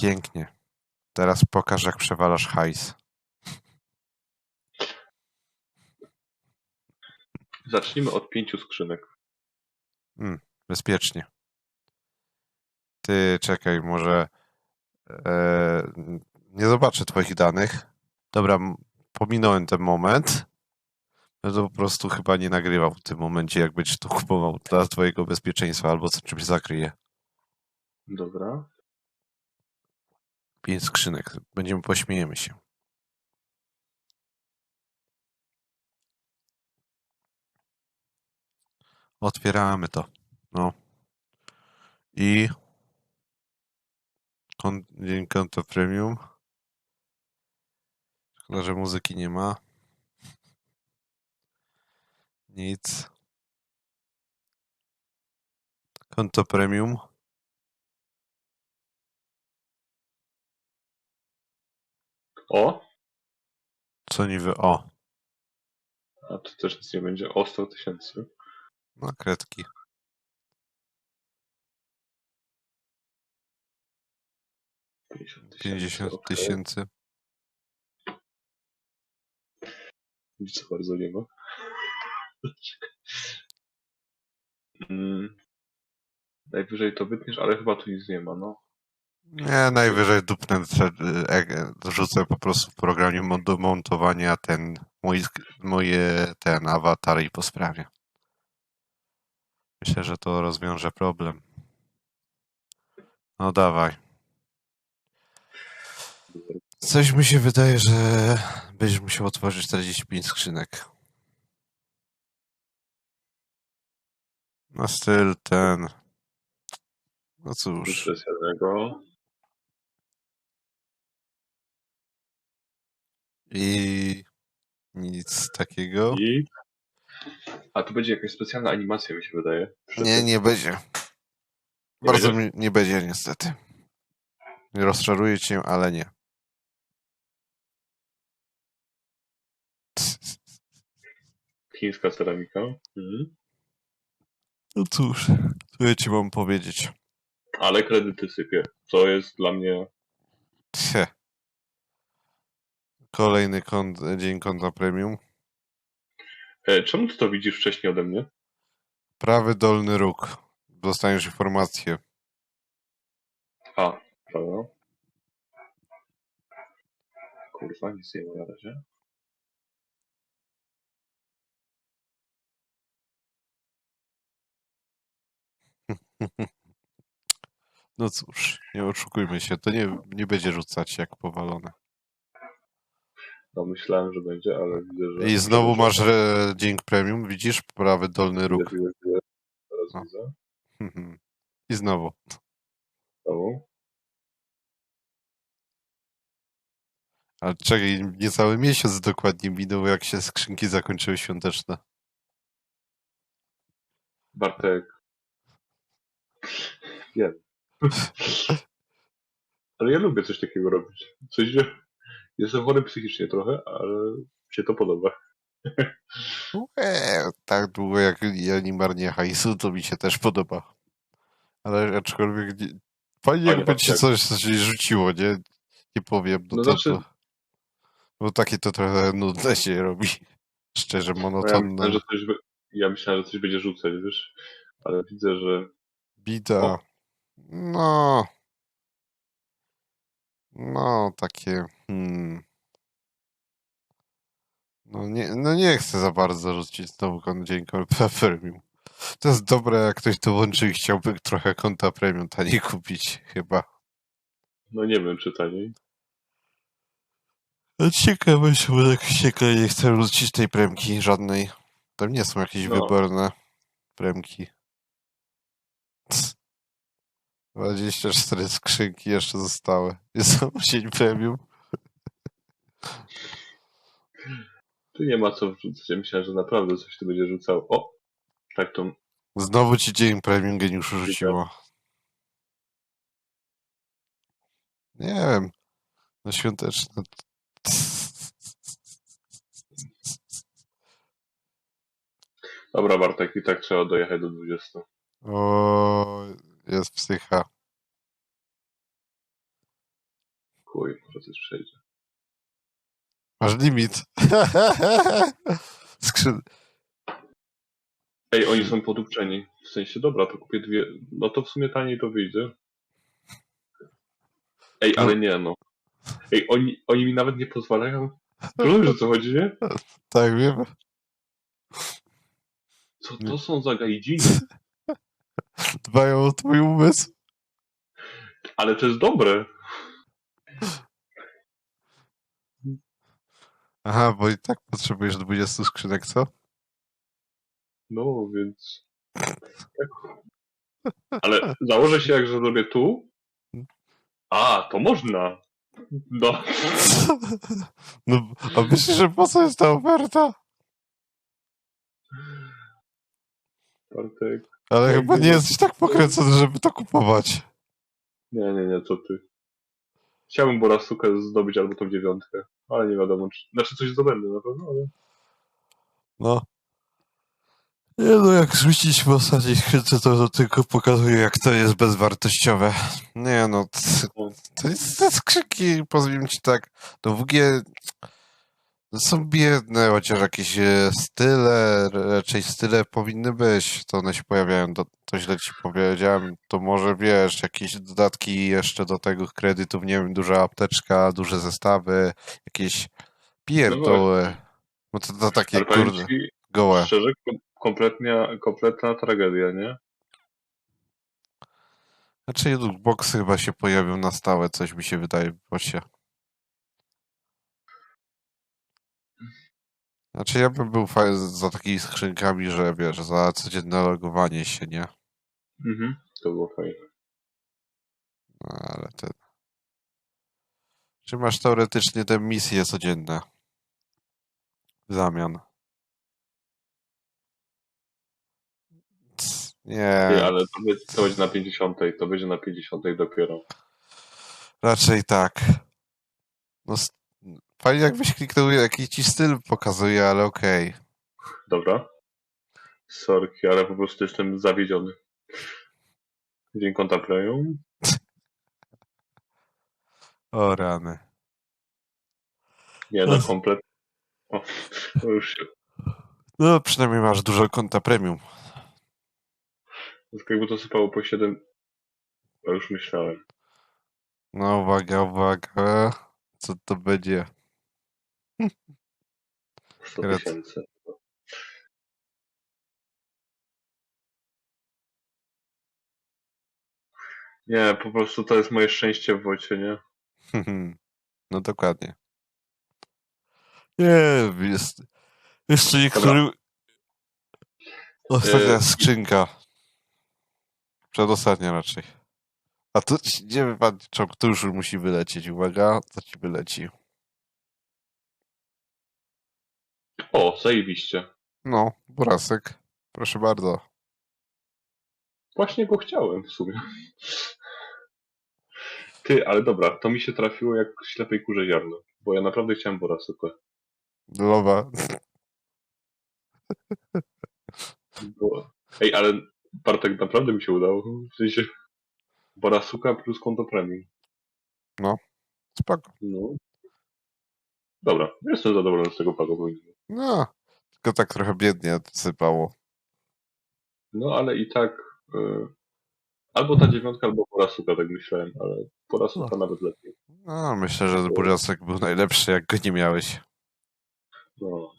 Pięknie. Teraz pokaż, jak przewalasz hajs. Zacznijmy od pięciu skrzynek. Bezpiecznie. Ty, czekaj, może e, nie zobaczę twoich danych. Dobra, pominąłem ten moment. Będę po prostu chyba nie nagrywał w tym momencie, jak będziesz to kupował dla twojego bezpieczeństwa albo co czymś zakryje. Dobra. Pięć skrzynek. Będziemy, pośmiejemy się. Otwieramy to. No. I konto premium. Szkoda, że muzyki nie ma. Nic. Konto premium. O! Co niby? O, A to też nic nie będzie. O 100 tysięcy. no kredki. Pięćdziesiąt 50 okej. tysięcy. Nic za bardzo nie ma. Mm. Najwyżej to wytniesz, ale chyba tu nic nie ma, no. Nie, najwyżej dupnę, wrzucę po prostu w programie do montowania ten mój, moje ten awatary i po sprawie. Myślę, że to rozwiąże problem. No dawaj. Coś mi się wydaje, że będziesz musiał otworzyć 45 skrzynek. Na styl ten. No cóż. Jednego. I nic takiego. I... A tu będzie jakaś specjalna animacja, mi się wydaje. Nie, nie będzie. Bardzo będzie? mi nie będzie niestety. Nie rozczaruję cię, ale nie. Chińska ceramika. Mhm. No cóż, co ja ci mam powiedzieć? Ale kredyty sypie. Co jest dla mnie... Tche. Kolejny kont, dzień konta premium. E, czemu ty to widzisz wcześniej ode mnie? Prawy dolny róg. Dostaniesz informację. A, prawda? Kurwa, nic nie ma na razie. No cóż, nie oszukujmy się, to nie, nie będzie rzucać jak powalone. No myślałem, że będzie, ale widzę, że... I znowu masz e, dzięk premium, widzisz? Prawy dolny róg. Widzę, widzę, widzę. Teraz No. widzę. I znowu. Znowu. Ale czekaj, niecały miesiąc dokładnie minął, jak się skrzynki zakończyły świąteczne. Bartek. Wiem. ale ja lubię coś takiego robić. Coś, że jestem chory psychicznie trochę, ale się to podoba. Eee, tak długo jak ja nie marnię hajsu, to mi się też podoba. Ale aczkolwiek nie, fajnie jakby ci tak. coś, coś rzuciło, nie? Nie powiem, no, No to, znaczy- to, bo takie to trochę nudne się robi. Szczerze, No ja, monotonne. myślałem, że coś, by- ja myślałem, że coś będzie rzucać, wiesz, ale widzę, że Bida. O. No. No, takie. Hmm. No nie, no nie chcę za bardzo rzucić znowu dzień konta premium. To jest dobre, jak ktoś dołączy i chciałby trochę konta premium taniej kupić, chyba. no nie wiem, czy taniej. No ciekawe się, bo tak ciekawe nie chcę rzucić tej premki żadnej. Tam nie są jakieś No. wyborne premki. Cs. 24 skrzynki jeszcze zostały. Jest samo dzień premium. Tu nie ma co wrzucać. Ja myślałem, że naprawdę coś tu będzie rzucał. O! Tak to Znowu ci dzień premium geniuszu rzuciło. Nie wiem. No świąteczne. Dobra, Bartek, i tak trzeba dojechać do 20. O, jest psycha. Chuj, może coś przejdzie. Masz limit. Skrzyn... Ej, oni są podupczeni. W sensie, dobra, to kupię dwie. No to w sumie taniej to wyjdzie. Ej, ale nie no. Ej, oni, oni mi nawet nie pozwalają. Rozumiesz o co chodzi, nie? Tak, wiem. Co to są za gajdziny? Dbają o twój umysł. Ale to jest dobre. Aha, bo i tak potrzebujesz 20 skrzynek, co? No, więc. Tak. Ale założę się, jak że zrobię tu. A, to można. No. No, a myślisz, że po co jest ta oferta? Bartek. Ale Jak chyba nie jesteś tak pokręcony, żeby to kupować. Nie, nie, nie, co ty. Chciałbym Borasukę zdobyć albo tą dziewiątkę, ale nie wiadomo, czy... Znaczy coś zdobędę na pewno, ale... No. Nie no, jak w ostatniej skrzynce, to, to tylko pokazuje, jak to jest bezwartościowe. Nie no, t- to jest te skrzynki, powiem ci tak, no w ogóle no są biedne, chociaż jakieś e, style, raczej style powinny być, to one się pojawiają, to, to źle ci powiedziałem, to może wiesz, jakieś dodatki jeszcze do tego kredytów, nie wiem, duża apteczka, duże zestawy, jakieś pierdoły. No to, to takie, kurde, gołe. szczerze, kom- kompletnia, kompletna tragedia, nie? Znaczy boxy chyba się pojawią na stałe, coś mi się wydaje właśnie. Znaczy ja bym był za takimi skrzynkami, że wiesz, za codzienne logowanie się, nie? Mhm, to było fajne. No, ale ten... Czy masz teoretycznie te misje codzienne? W zamian. Cs, Nie, ale to będzie, to będzie na 50, to będzie na 50 dopiero. raczej tak. No, fajnie jakbyś kliknął, jaki ci styl pokazuje, ale okej. Dobra. Sorki, ale po prostu jestem zawiedziony. Dzień konta playu. O rany. Nie no, komplet. O, to już się. No, przynajmniej masz dużo konta premium. Jakby to sypało po 7. To już myślałem. No, uwaga, uwaga. Co to będzie? 100 Red. tysięcy. Nie, po prostu to jest moje szczęście w wocie, nie? No dokładnie. Nie, jest. Jeszcze niektóry. Ostatnia E, skrzynka. Przedostatnia raczej. A tu nie wypadnie czołg, już musi wylecieć. Uwaga, to ci wyleci. O, zajebiście. No, Burasek. Proszę bardzo. Właśnie go chciałem w sumie. Ty, ale dobra, to mi się trafiło jak ślepej kurze ziarno. Bo ja naprawdę chciałem Borasukę. Lowa. Bo... Ej, ale Bartek naprawdę mi się udało. W sensie Borasuka plus konto premium. Spoko. No. Dobra, jestem zadowolony z tego pakowania. No, tylko tak trochę biednie sypało. No ale i tak y, albo ta dziewiątka, albo Porasuka, tak myślałem, ale Porasuka nawet lepiej. No, myślę, że Burasek był najlepszy, jak go nie miałeś. No.